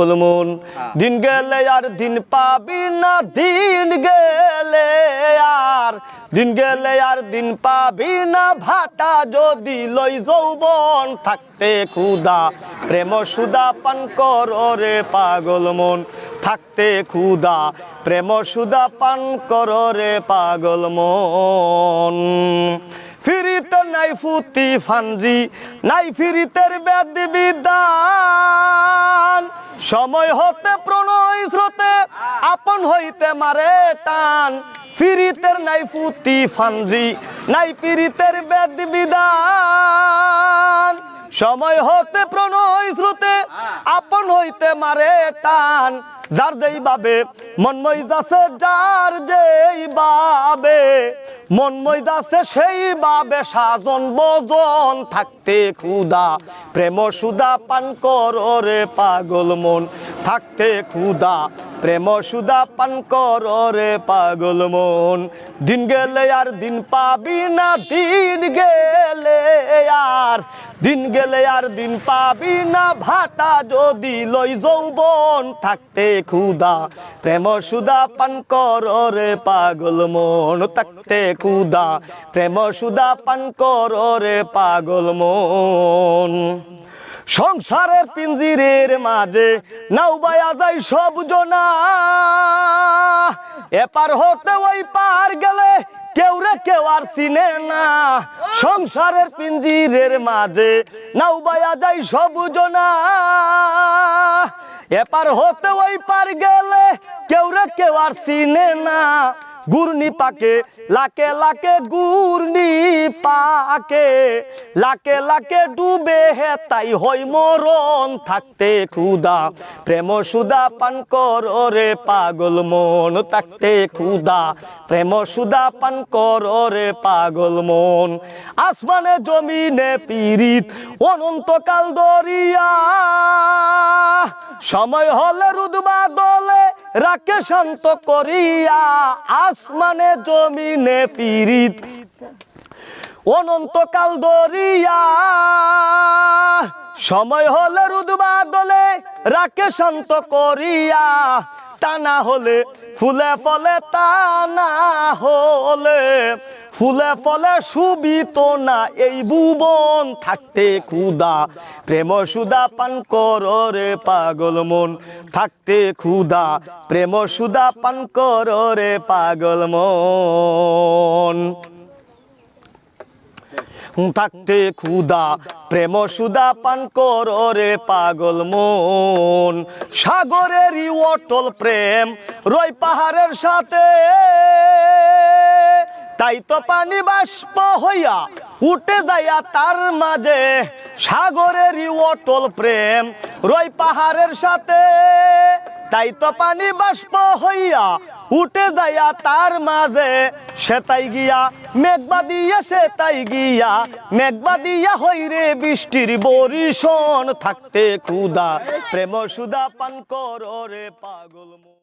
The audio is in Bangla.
মন দিন গেলে আর দিন পাবি না দিন গেলে আর। দিন গেলে আর দিন পাবি না ভাটা যদি লই যৌবন থাকতে ক্ষুদা প্রেম সুদা পান কর রে পাগল মন থাকতে ক্ষুদা প্রেম সুদা পান কর রে পাগল মন। ফিরিতে নাই ফুতি ফানজি নাই ফিরিতের বেদ বিদান সময় হতে প্রণয় স্রোতে, আপন হইতে মারে টান। ফিরিতের নাই ফুতি ফানজি, নাই ফিরিতের বেদ বিদান সময় হতে প্রণয় স্রোতে আপন হইতে মারে টান। যার যেই বাবে মনময় যাচ্ছে যার যেই বাবে মনময় যাচ্ছে সেই বাবে সাজন বজন থাকতে ক্ষুদা প্রেম সুদা পান কর রে পাগল মন থাকতে ক্ষুদা প্রেম সুদা পান কর পাগল মন। দিন গেলে আর দিন পাবি না, দিন গেলে আর। দিন গেলে আর দিন পাবি না ভাটা যদি লই যৌবন থাকতে ক্ষুদা প্রেম সুদা পান কর পাগল মন, থাকতে ক্ষুদা প্রেম সুদা পান কর পাগল মন। সংসারের পিঞ্জিরের মাঝে নাউবায়া যায় সব জনা। এপার হতে ওই পার গেলে কেউ রে কেউ আর চিনে না। সংসারের পিঞ্জিরের মাঝে নাউবায়া যায় সব জনা। এপার হতে ওই পার গেলে কেউ রে কেউ আর চিনে না। গুরনি পাকে, লাকে লাকে গুরনি পাকে, লাকে লাকে ডুবে হে, তাই হই মরণ, থাকতে ক্ষুদা প্রেম সুদা পান কর রে পাগল মন, থাকতে ক্ষুদা প্রেম সুদা পান কর রে পাগল মন। আসমানে, জমিনে পীড়িত, অনন্তকাল দরিয়া সময় হলে রুদবা দলে রাকে শান্ত করিয়া। আসমানে, জমিনে পীড়িত। অনন্তকাল দরিয়া সময় হলে রুদবা দলে রাকে শান্ত করিয়া। টানা হলে ফুলে ফলে টানা হলে ফুলে ফলে সুবিত না এই ভুবন। থাকতে ক্ষুদা প্রেম সুদা পান কর রে পাগল মন। থাকতে ক্ষুদা প্রেম সুদা পান কর রে পাগল মন। থাকতে খুদা প্রেম সুদা পান কর পাগল মন। সাগরেরই অটল প্রেম, রই পাহাড়ের সাথে। তাই তো পানি বাষ্প হইয়া উঠে যাইয়া তার মাঝে। সাগরেরই অটল প্রেম, রই পাহাড়ের সাথে। তাই তো পানি বাষ্প হইয়া উঠে যাইয়া তার মাঝে সেতাই গিয়া মেঘবা দিয়া সেতাই গিয়া মেঘবা দিয়া হইরে বৃষ্টির বরিশন, থাকতে খুদা প্রেম সুদা পান কর পাগল।